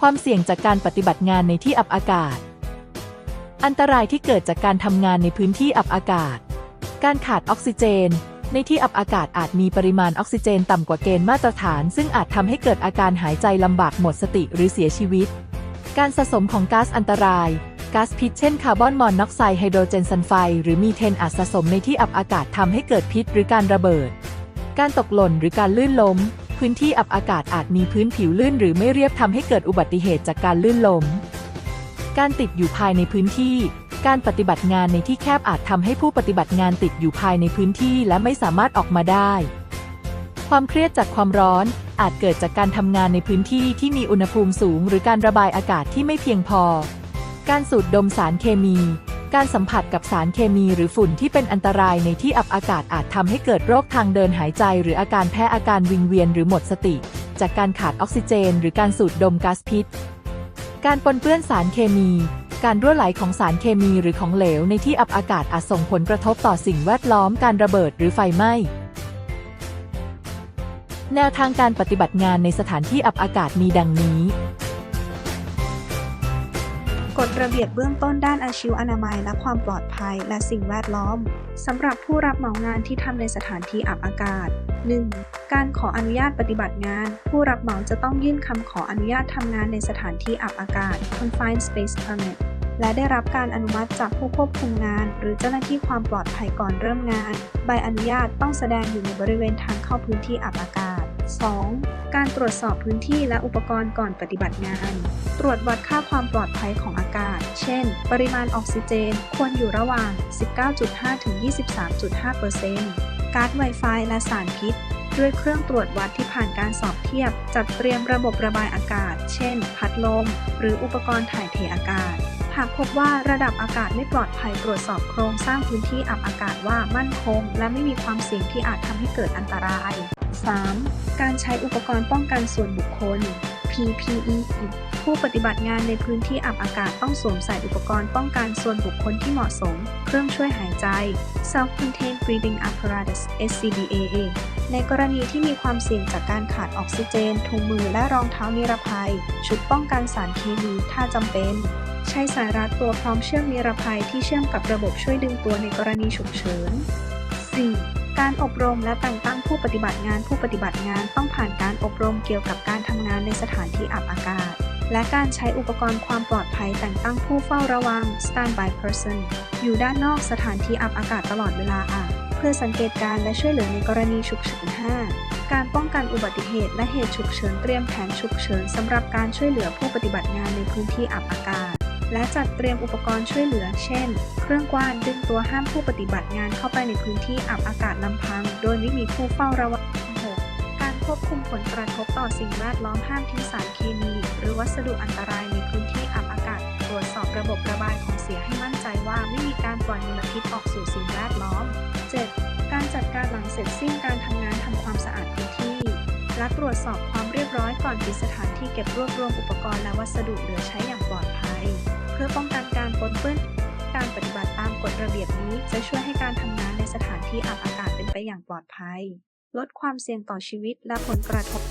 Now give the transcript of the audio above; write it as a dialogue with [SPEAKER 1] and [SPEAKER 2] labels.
[SPEAKER 1] ความเสี่ยงจากการปฏิบัติงานในที่อับอากาศ อันตรายที่เกิดจากการทำงานในพื้นที่อับอากาศ การขาดออกซิเจน ในที่อับอากาศอาจมีปริมาณออกซิเจนต่ำกว่าเกณฑ์มาตรฐาน ซึ่งอาจทำให้เกิดอาการหายใจลำบากหมดสติหรือเสียชีวิต การสะสมของก๊าซอันตรายก๊าซพิษเช่นคาร์บอนมอนอกไซด์ไฮโดรเจนซัลไฟด์หรือมีเทนอาจสะสมในที่อับอากาศทำให้เกิดพิษหรือการระเบิด การตกหล่นหรือการลื่นล้ม พื้นที่อับอากาศอาจมีพื้นผิวลื่นหรือไม่เรียบทำให้เกิดอุบัติเหตุจากการลื่นล้ม การติดอยู่ภายในพื้นที่ การปฏิบัติงานในที่แคบอาจทำให้ผู้ปฏิบัติงานติดอยู่ภายในพื้นที่และไม่สามารถออกมาได้ ความเครียดจากความร้อนอาจเกิดจากการทำงานในพื้นที่ที่มีอุณหภูมิสูง หรือการระบายอากาศที่ไม่เพียงพอ การสูดดมสารเคมี การสัมผัสกับสารเคมีหรือฝุ่นที่เป็นอันตรายในที่อับอากาศอาจทำให้เกิดโรคทางเดินหายใจ หรืออาการแพ้อาการวิงเวียนหรือหมดสติ จากการขาดออกซิเจน หรือการสูดดมก๊าซพิษ การปนเปื้อนสารเคมี การรั่วไหลของสารเคมีหรือของเหลวในที่อับอากาศอาจส่งผลกระทบต่อสิ่งแวดล้อมการระเบิดหรือไฟไหม้แนวทางการปฏิบัติงานในสถานที่อับอากาศมีดังนี้
[SPEAKER 2] กฎระเบียบเบื้องต้นด้านอาชีวอนามัยและความปลอดภัยและสิ่งแวดล้อมสำหรับผู้รับเหมางานที่ทำในสถานที่อับอากาศ 1. การขออนุญาตปฏิบัติงาน ผู้รับเหมาจะต้องยื่นคำขออนุญาตทำงานในสถานที่อับอากาศ confined space permit และได้รับการอนุมัติจากผู้ควบคุมงาน หรือเจ้าหน้าที่ความปลอดภัยก่อนเริ่มงาน ใบอนุญาตต้องแสดงอยู่ในบริเวณทางเข้าพื้นที่อับอากาศ 2. การตรวจสอบพื้นที่และอุปกรณ์ก่อนปฏิบัติงาน ตรวจวัดค่าความปลอดภัยของอากาศ เช่น ปริมาณออกซิเจน ควรอยู่ระหว่าง 19.5 ถึง 23.5%การ์ด Wi-Fi และสารพิษ ด้วยเครื่องตรวจวัดที่ผ่านการสอบเทียบ จัดเตรียมระบบระบายอากาศ เช่น พัดลม หรืออุปกรณ์ถ่ายเทอากาศ หากพบว่าระดับอากาศไม่ปลอดภัยตรวจสอบโครงสร้างพื้นที่อับอากาศว่ามั่นคง และไม่มีความเสี่ยงที่อาจทำให้เกิดอันตราย 3. การใช้อุปกรณ์ป้องกันส่วนบุคคล PPE ผู้ปฏิบัติงานในพื้นที่อับอากาศต้องสวมใส่อุปกรณ์ป้องกันส่วนบุคคลที่เหมาะสม เครื่องช่วยหายใจ Self-Contained Breathing Apparatus SCBA ในกรณีที่มีความเสี่ยงจากการขาดออกซิเจน ถุงมือและรองเท้านิรภัย ชุดป้องกันสารเคมีถ้าจำเป็น ใช้สายรัดตัวพร้อมเชื่อมนิรภัยที่เชื่อมกับระบบช่วยดึงตัวในกรณีฉุกเฉิน 4. การอบรมและแต่งตั้งผู้ปฏิบัติงานผู้ปฏิบัติงานต้องผ่านการอบรมเกี่ยวกับการทำงานในสถานที่อับอากาศ และการใช้อุปกรณ์ความปลอดภัยแต่งตั้งผู้เฝ้าระวัง standby person อยู่ด้านนอกสถานที่อับอากาศตลอดเวลาอาเพื่อสังเกตการณ์และช่วยเหลือในกรณีฉุกเฉิน 5. การป้องกันอุบัติเหตุและเหตุฉุกเฉินเตรียมแผนฉุกเฉินสำหรับการช่วยเหลือผู้ปฏิบัติงานในพื้นที่อับอากาศ และจัดเตรียมอุปกรณ์ช่วยเหลือ เช่น เครื่องกว้านดึงตัวห้ามผู้ปฏิบัติงานเข้าไปในพื้นที่อับอากาศลำพัง โดยไม่มีผู้เฝ้าระวังการควบคุมผลกระทบต่อสิ่งแวดล้อมห้ามทิ้งสารเคมี หรือวัสดุอันตรายในพื้นที่อับอากาศ ตรวจสอบระบบระบายของเสียให้มั่นใจว่าไม่มีการปล่อยมลพิษออกสู่สิ่งแวดล้อม 7. การจัดการหลังเสร็จสิ้นการทำงานทำความสะอาดพื้นที่และตรวจสอบความเรียบร้อยก่อนปิดสถานที่เก็บรวบรวมอุปกรณ์และวัสดุเหลือใช้อย่างปลอดภัย เพื่อป้องกันการปนเปื้อนการปฏิบัติตามกฎระเบียบนี้จะช่วยให้การทำงานในสถานที่อับอากาศเป็นไปอย่างปลอดภัย ลดความเสี่ยงต่อชีวิตและผลกระทบ